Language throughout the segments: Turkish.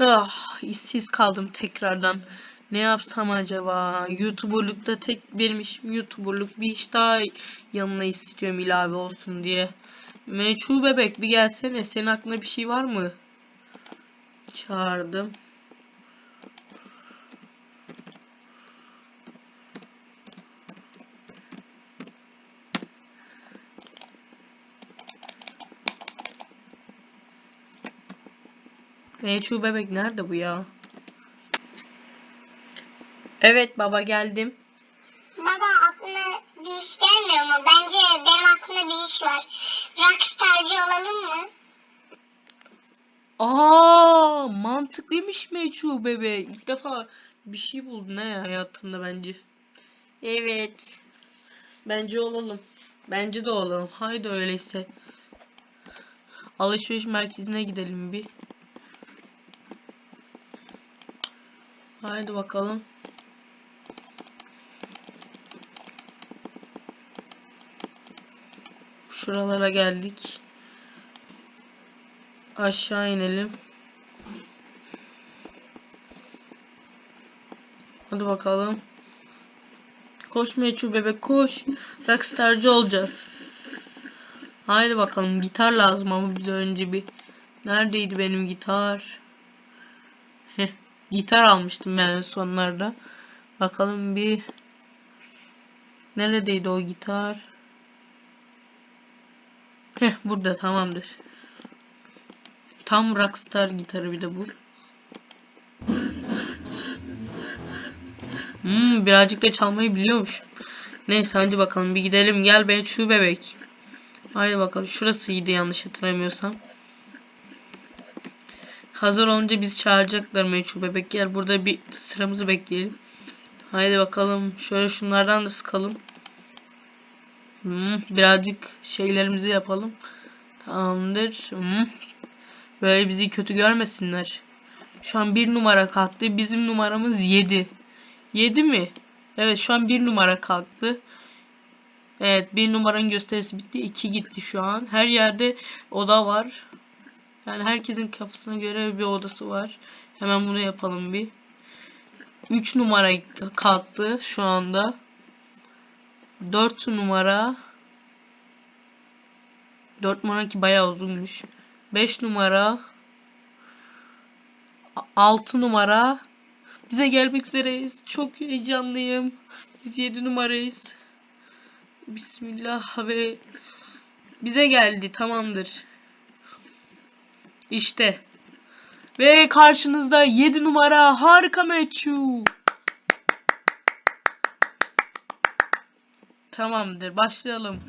Ah, işsiz kaldım tekrardan. Ne yapsam acaba? YouTuber'lukta tek benim işim YouTuber'luk. Bir iş daha yanına istiyorum ilave olsun diye. Meçhul bebek bir gelsene. Senin aklında bir şey var mı? Çağırdım. Meçhul bebek nerede bu ya? Evet baba geldim. Baba aklına bir iş gelmiyor mu? Bence benim aklımda bir iş var. Rockstarcı olalım mı? Aa, mantıklıymış Meçhul bebe. İlk defa bir şey buldun ne hayatında bence. Evet. Bence olalım. Bence de olalım. Haydi öyleyse. Alışveriş merkezine gidelim bir. Haydi bakalım. Şuralara geldik. Aşağı inelim. Hadi bakalım. Koş Meçhul bebek koş. Rockstarcı olacağız. Haydi bakalım gitar lazım ama bize önce bir. Neredeydi benim gitar? Heh, gitar almıştım ben en sonlarda. Bakalım bir. Neredeydi o gitar? Heh burada tamamdır. Tam rockstar gitarı bir de bu. Hmm, birazcık da çalmayı biliyormuş. Neyse hadi bakalım bir gidelim. Gel be şu bebek. Haydi bakalım. Şurasıydı yanlış hatırlamıyorsam. Hazır olunca biz çağıracaklar meçhul bebek. Gel burada bir sıramızı bekleyelim. Haydi bakalım. Şöyle şunlardan da sıkalım. Hmm, birazcık şeylerimizi yapalım. Tamamdır. Hmm. Böyle bizi kötü görmesinler. Şu an bir numara kalktı. Bizim numaramız 7. 7 mi? Evet şu an bir numara kalktı. Evet bir numaranın gösterisi bitti. 2 gitti şu an. Her yerde oda var. Yani herkesin kafasına göre bir odası var. Hemen bunu yapalım bir. 3 numara kalktı şu anda. 4 numara 4 numara ki bayağı uzunmuş. 5 numara 6 numara bize gelmek üzereyiz. Çok heyecanlıyım. Biz 7 numarayız. Bismillah ve bize geldi. Tamamdır. İşte. Ve karşınızda 7 numara harika Meçhu. Tamamdır. Başlayalım.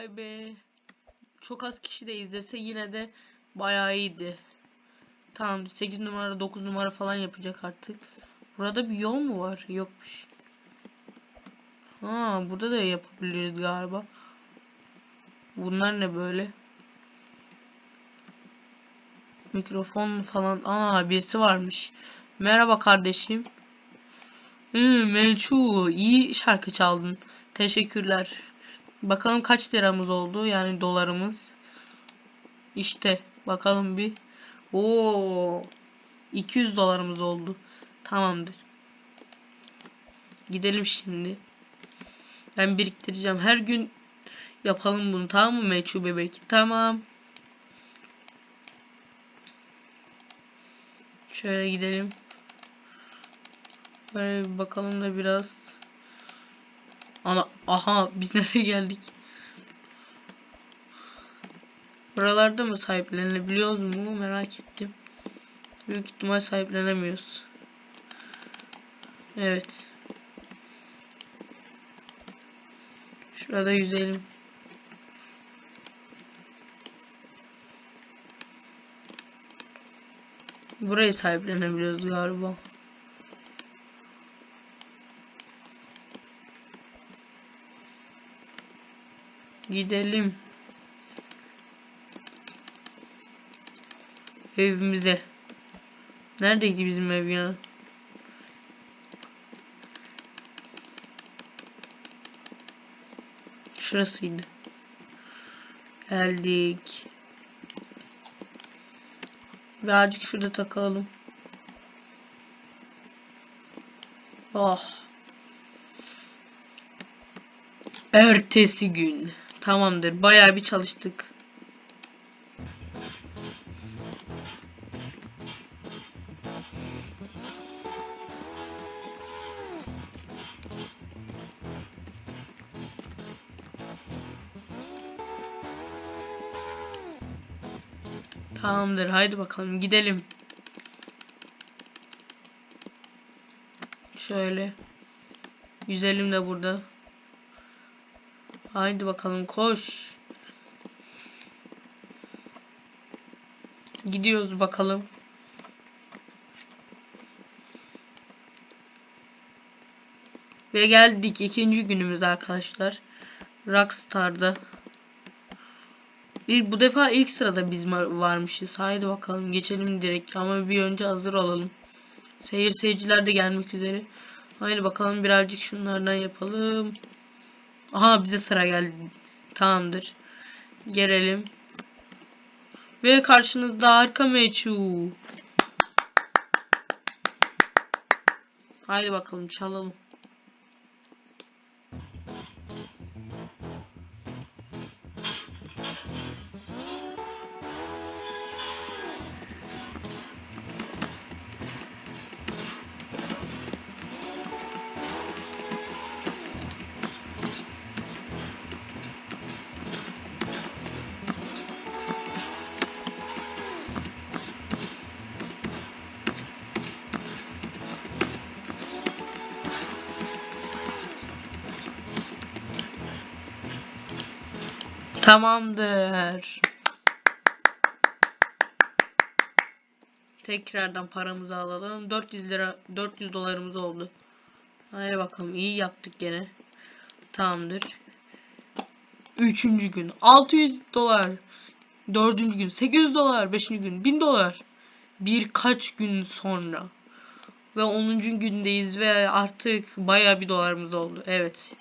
Vay be. Çok az kişi de izlese yine de bayağı iyiydi. Tamam 8 numara 9 numara falan yapacak artık. Burada bir yol mu var? Yokmuş. Ha burada da yapabiliriz galiba. Bunlar ne böyle? Mikrofon falan. Aa birisi varmış. Merhaba kardeşim. Hı, Melçu iyi şarkı çaldın. Teşekkürler. Bakalım kaç liramız oldu yani dolarımız. İşte bakalım bir. Oo 200 dolarımız oldu. Tamamdır. Gidelim şimdi. Ben biriktireceğim. Her gün yapalım bunu tamam mı Meçhu bebek? Tamam. Şöyle gidelim. Böyle bir bakalım da biraz. Ana aha biz nereye geldik? Buralarda mı sahiplenilebiliyoruz mu merak ettim. Büyük ihtimal sahiplenemiyoruz. Evet. Şurada yüzelim. Burayı sahiplenebiliyoruz galiba. Gidelim. Evimize. Neredeydi bizim ev ya? Şurasıydı. Geldik. Birazcık şurada takalım. Oh. Ertesi gün. Tamamdır. Bayağı bir çalıştık. Tamamdır. Haydi bakalım gidelim. Şöyle. Yüzelim de burada. Haydi bakalım koş. Gidiyoruz bakalım. Ve geldik ikinci günümüz arkadaşlar. Rockstar'da. Bir, bu defa ilk sırada biz varmışız. Haydi bakalım geçelim direkt ama bir önce hazır olalım. Seyir seyirciler de gelmek üzere. Haydi bakalım birazcık şunlardan yapalım. Aha bize sıra geldi. Tamamdır. Gelelim. Ve karşınızda arka meçhu. Haydi bakalım çalalım. Tamamdır. Tekrardan paramızı alalım. 400 lira 400 dolarımız oldu. Haydi bakalım iyi yaptık gene. Tamamdır. Üçüncü gün 600 dolar. Dördüncü gün 800 dolar. Beşinci gün 1000 dolar. Birkaç gün sonra. Ve 10. gündeyiz ve artık baya bir dolarımız oldu. Evet.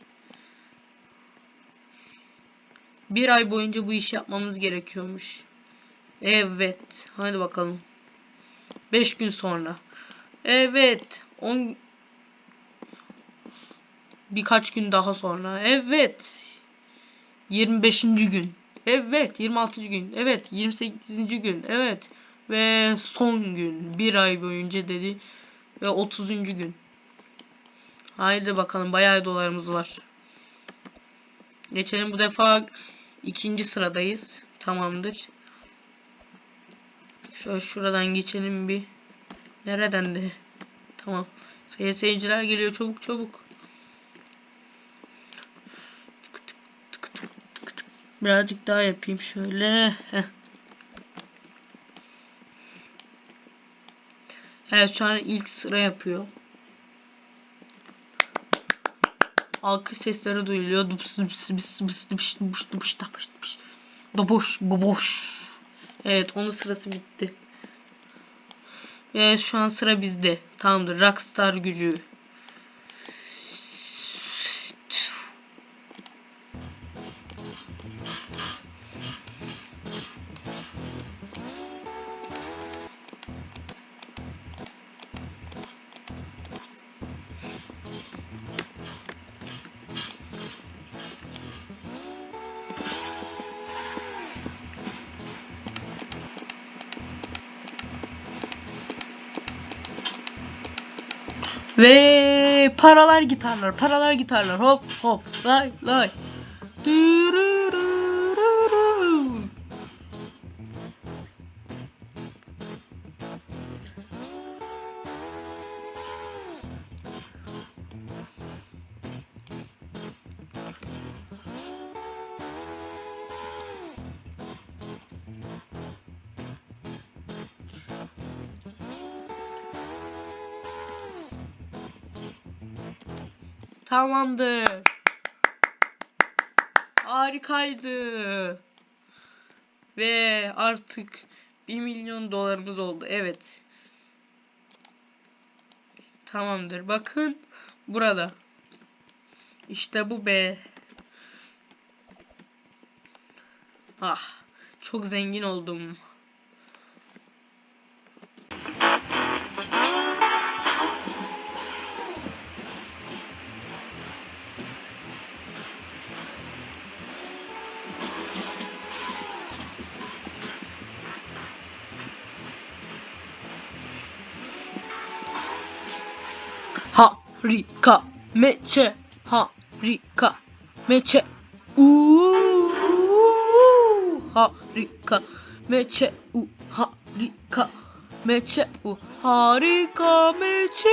Bir ay boyunca bu işi yapmamız gerekiyormuş. Evet. Hadi bakalım. 5 gün sonra. Evet. 10 birkaç gün daha sonra. Evet. 25. gün. Evet. 26. gün. Evet. 28. gün. Evet. Ve son gün. Bir ay boyunca dedi. Ve 30. gün. Haydi bakalım. Bayağı dolarımız var. Geçelim bu defa ikinci sıradayız. Tamamdır. Şöyle şuradan geçelim bir. Nereden de? Tamam. Seyirciler geliyor çabuk çabuk. Birazcık daha yapayım şöyle. Heh. Evet şu an ilk sıra yapıyor. Alkış sesleri duyuluyor. Dups dups dups dups. Evet onun sırası bitti. Ve şu an sıra bizde. Tamamdır. Rockstar gücü. Ve paralar gitarlar, paralar gitarlar. Hop hop lay lay. Dürürürürü. Tamamdır. Harikaydı. Ve artık 1 milyon dolarımız oldu. Evet. Tamamdır. Bakın burada. İşte bu be. Ah, çok zengin oldum. Harika meçe harika meçe. Uuu, harika meçe u harika meçe u harika meçe